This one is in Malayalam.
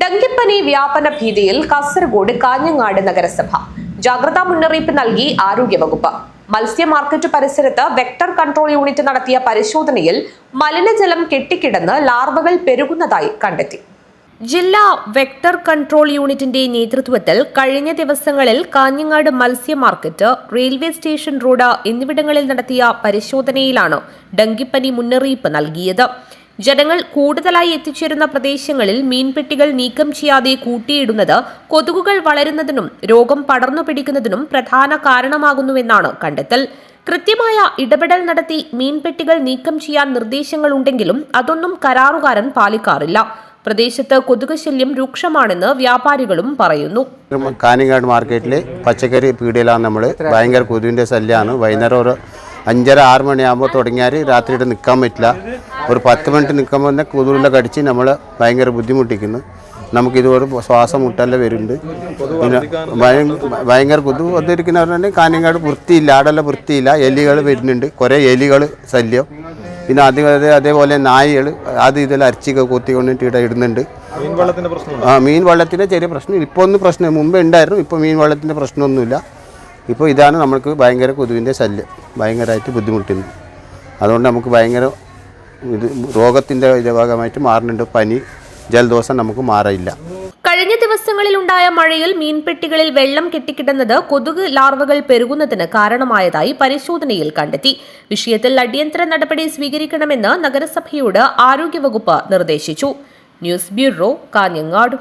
ഡെങ്കിപ്പനി വ്യാപന ഭീതിയിൽ കാസർഗോഡ് കാഞ്ഞങ്ങാട് നഗരസഭ. ജാഗ്രതാ മുന്നറിയിപ്പ് നൽകി ആരോഗ്യവകുപ്പ്. മത്സ്യ മാർക്കറ്റ് പരിസരത്ത് വെക്ടർ കൺട്രോൾ യൂണിറ്റ് നടത്തിയ പരിശോധനയിൽ മലിനജലം കെട്ടിക്കിടന്ന് ലാർവകൾ പെരുകുന്നതായി കണ്ടെത്തി. ജില്ലാ വെക്ടർ കൺട്രോൾ യൂണിറ്റിന്റെ നേതൃത്വത്തിൽ കഴിഞ്ഞ ദിവസങ്ങളിൽ കാഞ്ഞങ്ങാട് മത്സ്യ മാർക്കറ്റ് റെയിൽവേ സ്റ്റേഷൻ റോഡ് എന്നിവിടങ്ങളിൽ നടത്തിയ പരിശോധനയിലാണ് ഡെങ്കിപ്പനി മുന്നറിയിപ്പ് നൽകിയത്. ജനങ്ങൾ കൂടുതലായി എത്തിച്ചേരുന്ന പ്രദേശങ്ങളിൽ മീൻപെട്ടികൾ നീക്കം ചെയ്യാതെ കൂട്ടിയിടുന്നത് കൊതുകുകൾ വളരുന്നതിനും രോഗം പടർന്നു പിടിക്കുന്നതിനും പ്രധാന കാരണമാകുന്നുവെന്നാണ് കണ്ടെത്തൽ. കൃത്യമായ ഇടപെടൽ നടത്തി മീൻപെട്ടികൾ നീക്കം ചെയ്യാൻ നിർദ്ദേശങ്ങൾ ഉണ്ടെങ്കിലും അതൊന്നും കരാറുകാരൻ പാലിക്കാറില്ല. പ്രദേശത്ത് കൊതുക് ശല്യം രൂക്ഷമാണെന്ന് വ്യാപാരികളും പറയുന്നു. കാനിങ്ങാട് മാർക്കറ്റിലെ പച്ചക്കറി പീടികയിലാണ് നമ്മൾ ഭയങ്കര കൊതുവിന്റെ ശല്യമാണ് വൈകുന്നേരം അഞ്ചര ആറ് മണിയാകുമ്പോൾ തുടങ്ങിയാൽ രാത്രിയിട്ട് നിൽക്കാൻ പറ്റില്ല. ഒരു പത്ത് മിനിറ്റ് നിൽക്കുമ്പോൾ തന്നെ കൊതുവിലെ അടിച്ച് നമ്മൾ ഭയങ്കര ബുദ്ധിമുട്ടിക്കുന്നു. നമുക്കിതുപോലെ ശ്വാസം മുട്ടല്ല വരുന്നുണ്ട് പിന്നെ ഭയ- ഭയങ്കര കൊതു വന്നിരിക്കുന്ന പറഞ്ഞാൽ കാഞ്ഞങ്ങാട് വൃത്തിയില്ല ആടെല്ലാം വൃത്തിയില്ല. എലികൾ വരുന്നുണ്ട്. കുറേ എലികൾ ശല്യം. പിന്നെ അതി അതേപോലെ നായകൾ അത് ഇതെല്ലാം അരച്ചിക്ക് കൊത്തിക്കൊണ്ടിട്ട് ഇവിടെ ഇടുന്നുണ്ട്. ആ മീൻ വെള്ളത്തിന്റെ ചെറിയ പ്രശ്നം. ഇപ്പോൾ ഒന്നും പ്രശ്നം മുമ്പ് ഉണ്ടായിരുന്നു. ഇപ്പോൾ മീൻ വെള്ളത്തിന്റെ പ്രശ്നമൊന്നുമില്ല. ഇപ്പോൾ ഇതാണ് നമ്മൾക്ക് ഭയങ്കര കൊതുവിന്റെ ശല്യം. ഭയങ്കരമായിട്ട് ബുദ്ധിമുട്ടുന്നു. അതുകൊണ്ട് നമുക്ക് ഭയങ്കര ഇത് രോഗത്തിന്റെ ഭാഗമായിട്ട് മാറുന്നുണ്ട്. പനി ജലദോഷം നമുക്ക് മാറില്ല കഴിഞ്ഞ ദിവസങ്ങളിലുണ്ടായ മഴയിൽ മീൻപെട്ടികളിൽ വെള്ളം കെട്ടിക്കിടന്നത് കൊതുക് ലാർവകൾ പെരുകുന്നതിന് കാരണമായതായി പരിശോധനയിൽ കണ്ടെത്തി. വിഷയത്തിൽ അടിയന്തര നടപടി സ്വീകരിക്കണമെന്ന് നഗരസഭയോട് ആരോഗ്യവകുപ്പ് നിർദ്ദേശിച്ചു. News bureau Kanhangad.